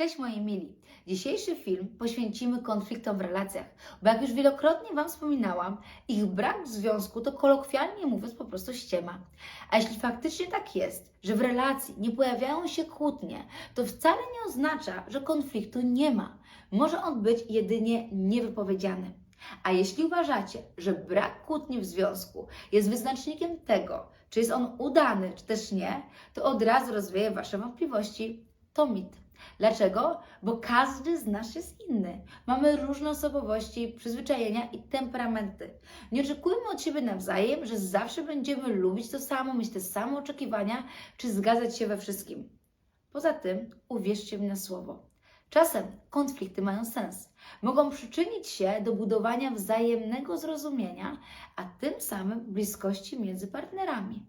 Cześć moi mili. Dzisiejszy film poświęcimy konfliktom w relacjach, bo jak już wielokrotnie Wam wspominałam, ich brak w związku to kolokwialnie mówiąc po prostu ściema. A jeśli faktycznie tak jest, że w relacji nie pojawiają się kłótnie, to wcale nie oznacza, że konfliktu nie ma. Może on być jedynie niewypowiedziany. A jeśli uważacie, że brak kłótni w związku jest wyznacznikiem tego, czy jest on udany, czy też nie, to od razu rozwieję Wasze wątpliwości. To mit. Dlaczego? Bo każdy z nas jest inny. Mamy różne osobowości, przyzwyczajenia i temperamenty. Nie oczekujmy od siebie nawzajem, że zawsze będziemy lubić to samo, mieć te same oczekiwania, czy zgadzać się we wszystkim. Poza tym, uwierzcie mi na słowo. Czasem konflikty mają sens. Mogą przyczynić się do budowania wzajemnego zrozumienia, a tym samym bliskości między partnerami.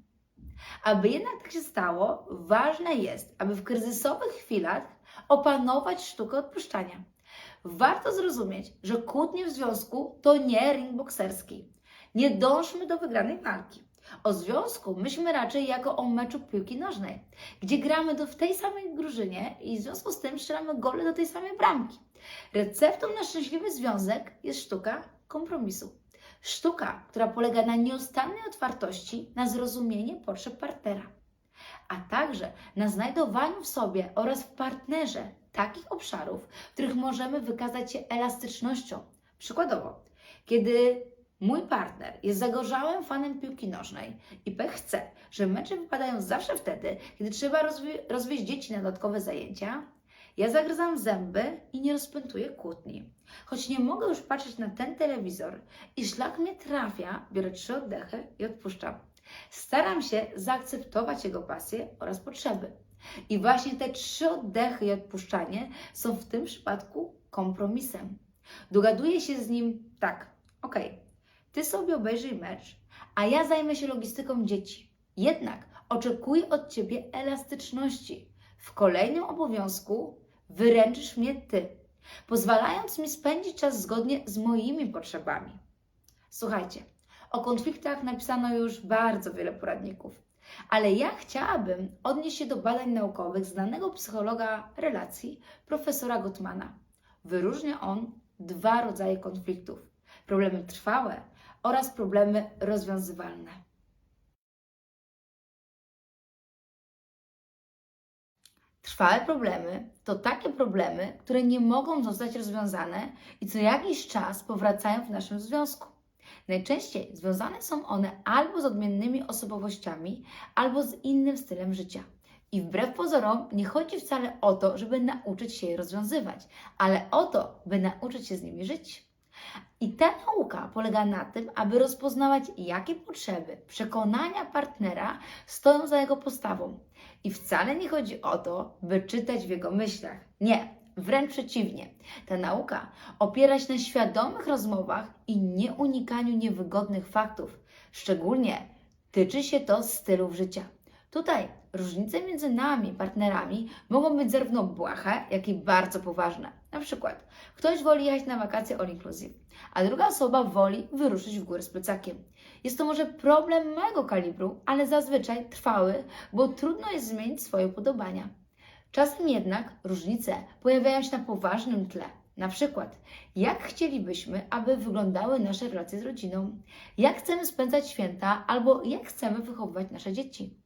Aby jednak tak się stało, ważne jest, aby w kryzysowych chwilach opanować sztukę odpuszczania. Warto zrozumieć, że kłótnie w związku to nie ring bokserski. Nie dążmy do wygranej walki. O związku myślmy raczej jako o meczu piłki nożnej, gdzie gramy do, w tej samej drużynie i w związku z tym strzelamy gole do tej samej bramki. Receptą na szczęśliwy związek jest sztuka kompromisu. Sztuka, która polega na nieustannej otwartości na zrozumienie potrzeb partnera, a także na znajdowaniu w sobie oraz w partnerze takich obszarów, w których możemy wykazać się elastycznością. Przykładowo, kiedy mój partner jest zagorzałym fanem piłki nożnej i pech chce, że mecze wypadają zawsze wtedy, kiedy trzeba rozwi- rozwieźć dzieci na dodatkowe zajęcia, ja zagryzam zęby i nie rozpętuję kłótni. Choć nie mogę już patrzeć na ten telewizor i szlak mnie trafia, biorę trzy oddechy i odpuszczam. Staram się zaakceptować jego pasję oraz potrzeby. I właśnie te trzy oddechy i odpuszczanie są w tym przypadku kompromisem. Dogaduję się z nim tak, okej, ty sobie obejrzyj mecz, a ja zajmę się logistyką dzieci. Jednak oczekuję od ciebie elastyczności. W kolejnym obowiązku wyręczysz mnie ty, pozwalając mi spędzić czas zgodnie z moimi potrzebami. Słuchajcie, o konfliktach napisano już bardzo wiele poradników, ale ja chciałabym odnieść się do badań naukowych znanego psychologa relacji, profesora Gottmana. Wyróżnia on dwa rodzaje konfliktów: problemy trwałe oraz problemy rozwiązywalne. Trwałe problemy to takie problemy, które nie mogą zostać rozwiązane i co jakiś czas powracają w naszym związku. Najczęściej związane są one albo z odmiennymi osobowościami, albo z innym stylem życia. I wbrew pozorom nie chodzi wcale o to, żeby nauczyć się je rozwiązywać, ale o to, by nauczyć się z nimi żyć. I ta nauka polega na tym, aby rozpoznawać, jakie potrzeby, przekonania partnera stoją za jego postawą. I wcale nie chodzi o to, by czytać w jego myślach. Nie, wręcz przeciwnie. Ta nauka opiera się na świadomych rozmowach i nie unikaniu niewygodnych faktów. Szczególnie tyczy się to stylów życia. Tutaj różnice między nami, partnerami, mogą być zarówno błahe, jak i bardzo poważne. Na przykład, ktoś woli jechać na wakacje all inclusive, a druga osoba woli wyruszyć w górę z plecakiem. Jest to może problem małego kalibru, ale zazwyczaj trwały, bo trudno jest zmienić swoje upodobania. Czasem jednak różnice pojawiają się na poważnym tle. Na przykład, jak chcielibyśmy, aby wyglądały nasze relacje z rodziną, jak chcemy spędzać święta albo jak chcemy wychowywać nasze dzieci.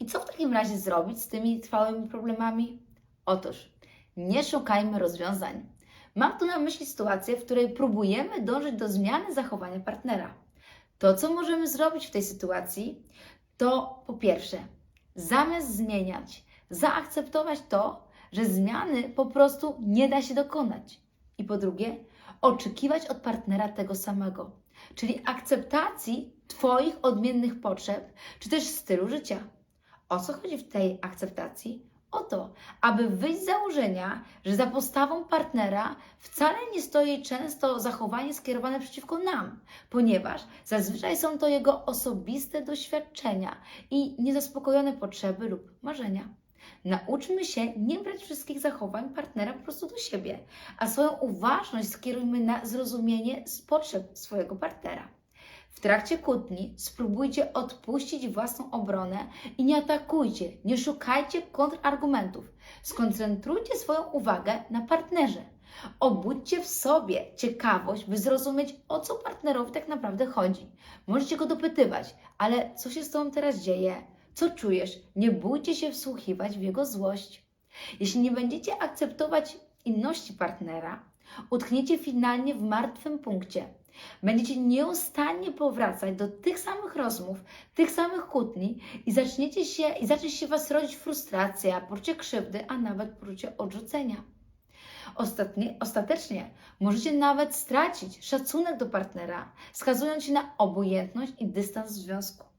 I co w takim razie zrobić z tymi trwałymi problemami? Otóż nie szukajmy rozwiązań. Mam tu na myśli sytuację, w której próbujemy dążyć do zmiany zachowania partnera. To, co możemy zrobić w tej sytuacji, to po pierwsze, zamiast zmieniać, zaakceptować to, że zmiany po prostu nie da się dokonać. I po drugie, oczekiwać od partnera tego samego, czyli akceptacji Twoich odmiennych potrzeb, czy też stylu życia. O co chodzi w tej akceptacji? O to, aby wyjść z założenia, że za postawą partnera wcale nie stoi często zachowanie skierowane przeciwko nam, ponieważ zazwyczaj są to jego osobiste doświadczenia i niezaspokojone potrzeby lub marzenia. Nauczmy się nie brać wszystkich zachowań partnera po prostu do siebie, a swoją uważność skierujmy na zrozumienie z potrzeb swojego partnera. W trakcie kłótni spróbujcie odpuścić własną obronę i nie atakujcie, nie szukajcie kontrargumentów. Skoncentrujcie swoją uwagę na partnerze. Obudźcie w sobie ciekawość, by zrozumieć, o co partnerowi tak naprawdę chodzi. Możecie go dopytywać, ale co się z Tobą teraz dzieje? Co czujesz? Nie bójcie się wsłuchiwać w jego złość. Jeśli nie będziecie akceptować inności partnera, utkniecie finalnie w martwym punkcie. Będziecie nieustannie powracać do tych samych rozmów, tych samych kłótni i zaczniecie się, i zacznie się Was rodzić frustracja, poczucie krzywdy, a nawet poczucie odrzucenia. Ostatnie, ostatecznie możecie nawet stracić szacunek do partnera, skazując się na obojętność i dystans w związku.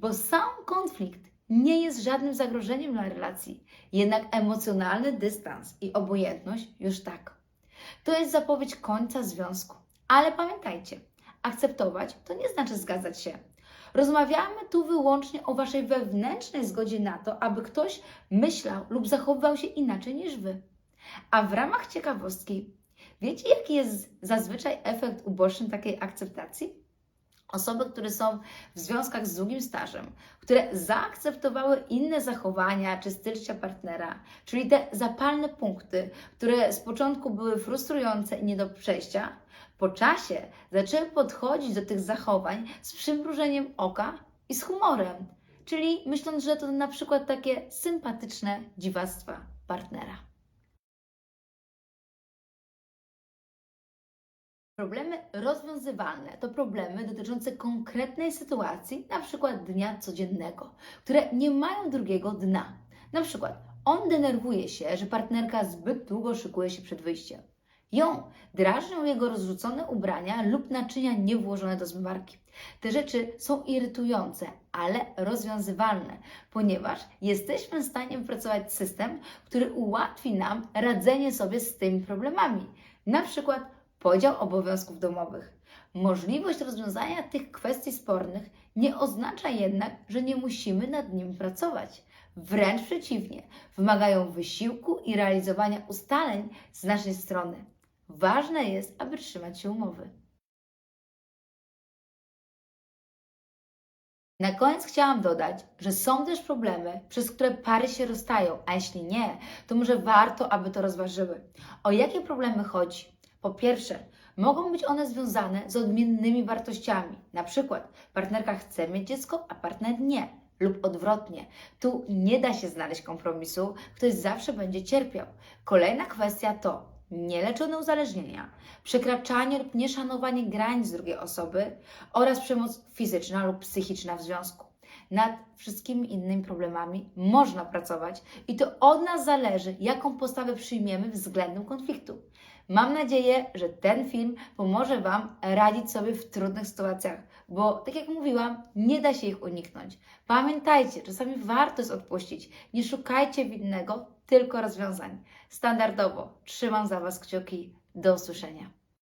Bo sam konflikt nie jest żadnym zagrożeniem dla relacji, jednak emocjonalny dystans i obojętność już tak. To jest zapowiedź końca związku. Ale pamiętajcie, akceptować to nie znaczy zgadzać się. Rozmawiamy tu wyłącznie o Waszej wewnętrznej zgodzie na to, aby ktoś myślał lub zachowywał się inaczej niż Wy. A w ramach ciekawostki, wiecie jaki jest zazwyczaj efekt uboczny takiej akceptacji? Osoby, które są w związkach z długim stażem, które zaakceptowały inne zachowania czy styl życia partnera, czyli te zapalne punkty, które z początku były frustrujące i nie do przejścia, po czasie zaczęły podchodzić do tych zachowań z przymrużeniem oka i z humorem, czyli myśląc, że to na przykład takie sympatyczne dziwactwa partnera. Problemy rozwiązywalne to problemy dotyczące konkretnej sytuacji, na przykład dnia codziennego, które nie mają drugiego dna. Na przykład on denerwuje się, że partnerka zbyt długo szykuje się przed wyjściem. Ją drażnią jego rozrzucone ubrania lub naczynia niewłożone do zmywarki. Te rzeczy są irytujące, ale rozwiązywalne, ponieważ jesteśmy w stanie wypracować system, który ułatwi nam radzenie sobie z tymi problemami. Na przykład podział obowiązków domowych. Możliwość rozwiązania tych kwestii spornych nie oznacza jednak, że nie musimy nad nimi pracować. Wręcz przeciwnie, wymagają wysiłku i realizowania ustaleń z naszej strony. Ważne jest, aby trzymać się umowy. Na koniec chciałam dodać, że są też problemy, przez które pary się rozstają, a jeśli nie, to może warto, aby to rozważyły. O jakie problemy chodzi? Po pierwsze, mogą być one związane z odmiennymi wartościami. Na przykład partnerka chce mieć dziecko, a partner nie, lub odwrotnie. Tu nie da się znaleźć kompromisu, ktoś zawsze będzie cierpiał. Kolejna kwestia to nieleczone uzależnienia, przekraczanie lub nieszanowanie granic drugiej osoby oraz przemoc fizyczna lub psychiczna w związku. Nad wszystkimi innymi problemami można pracować i to od nas zależy, jaką postawę przyjmiemy względem konfliktu. Mam nadzieję, że ten film pomoże Wam radzić sobie w trudnych sytuacjach, bo tak jak mówiłam, nie da się ich uniknąć. Pamiętajcie, czasami warto jest odpuścić. Nie szukajcie winnego, tylko rozwiązań. Standardowo trzymam za Was kciuki. Do usłyszenia.